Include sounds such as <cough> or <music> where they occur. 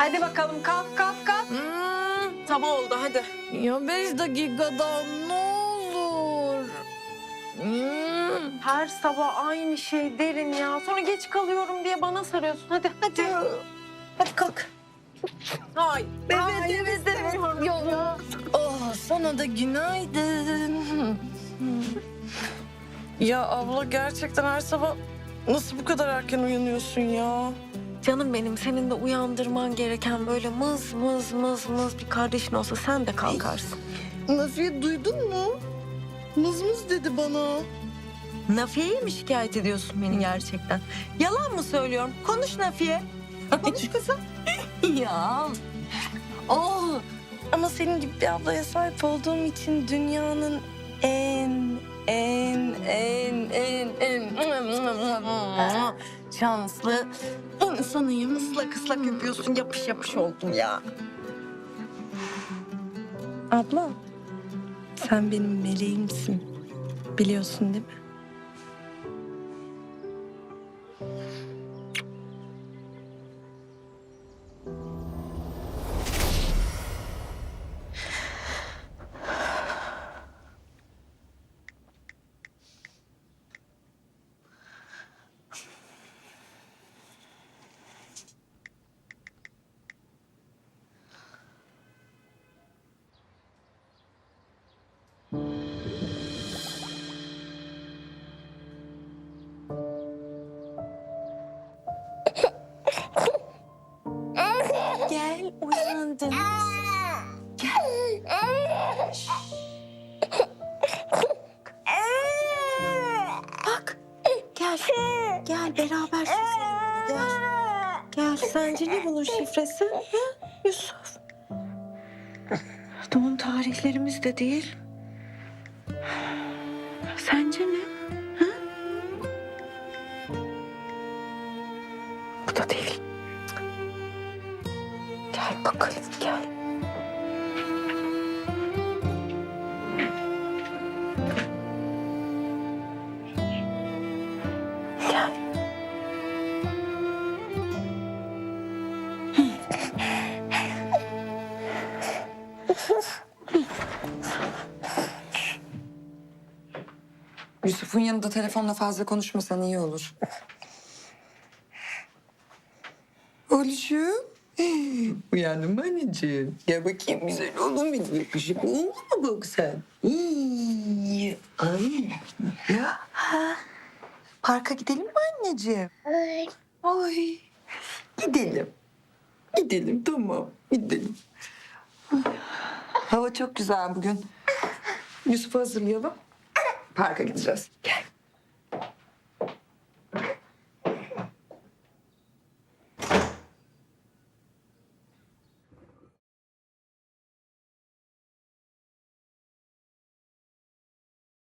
Hadi bakalım kalk kalk kalk. Hmm, Sabah oldu hadi. ya beş dakikadan ne olur. Hmm. Her sabah aynı şey derin ya. Sonra geç kalıyorum diye bana sarıyorsun. Hadi hadi. Hadi kalk. Ay. Evet, ay, evet, evet. istemiyorum ya. Oh, sana da günaydın. Ya abla gerçekten her sabah nasıl bu kadar erken uyanıyorsun ya? Canım benim senin de uyandırman gereken böyle mız mız mız mız bir kardeşin olsa sen de kalkarsın. Nafiye duydun mu? Mız mız dedi bana. Nafiye'yi mi şikayet ediyorsun beni gerçekten? Yalan mı söylüyorum? Konuş Nafiye. Konuş kızım. Ya. Oh. Ama senin gibi bir ablaya sahip olduğum için dünyanın en en en en en şanslı insanıyım. Islak ıslak yapıyorsun yapış yapış oldum ya. Abla, sen benim meleğimsin. Biliyorsun değil mi? Gel uyandın. Bak gel. Gel beraber süsleyelim. Gel. Gel. Sence ne bunun şifresi? Ha? Yusuf. Doğum tarihlerimiz de değil. Sence ne? Bakalım gel. Gel. Yusuf'un yanında telefonla fazla konuşmasan iyi olur. Oluşum. <gasps> Uyandım mı anneciğim? Gel bakayım güzel oğlum benim yakışıklı oğlum mu bak sen? İyi. Ay. Ya. Parka gidelim mi anneciğim? Ay. Gidelim. Gidelim tamam. Gidelim. Hava çok güzel bugün. Yusuf'u hazırlayalım. Parka gideceğiz. Gel.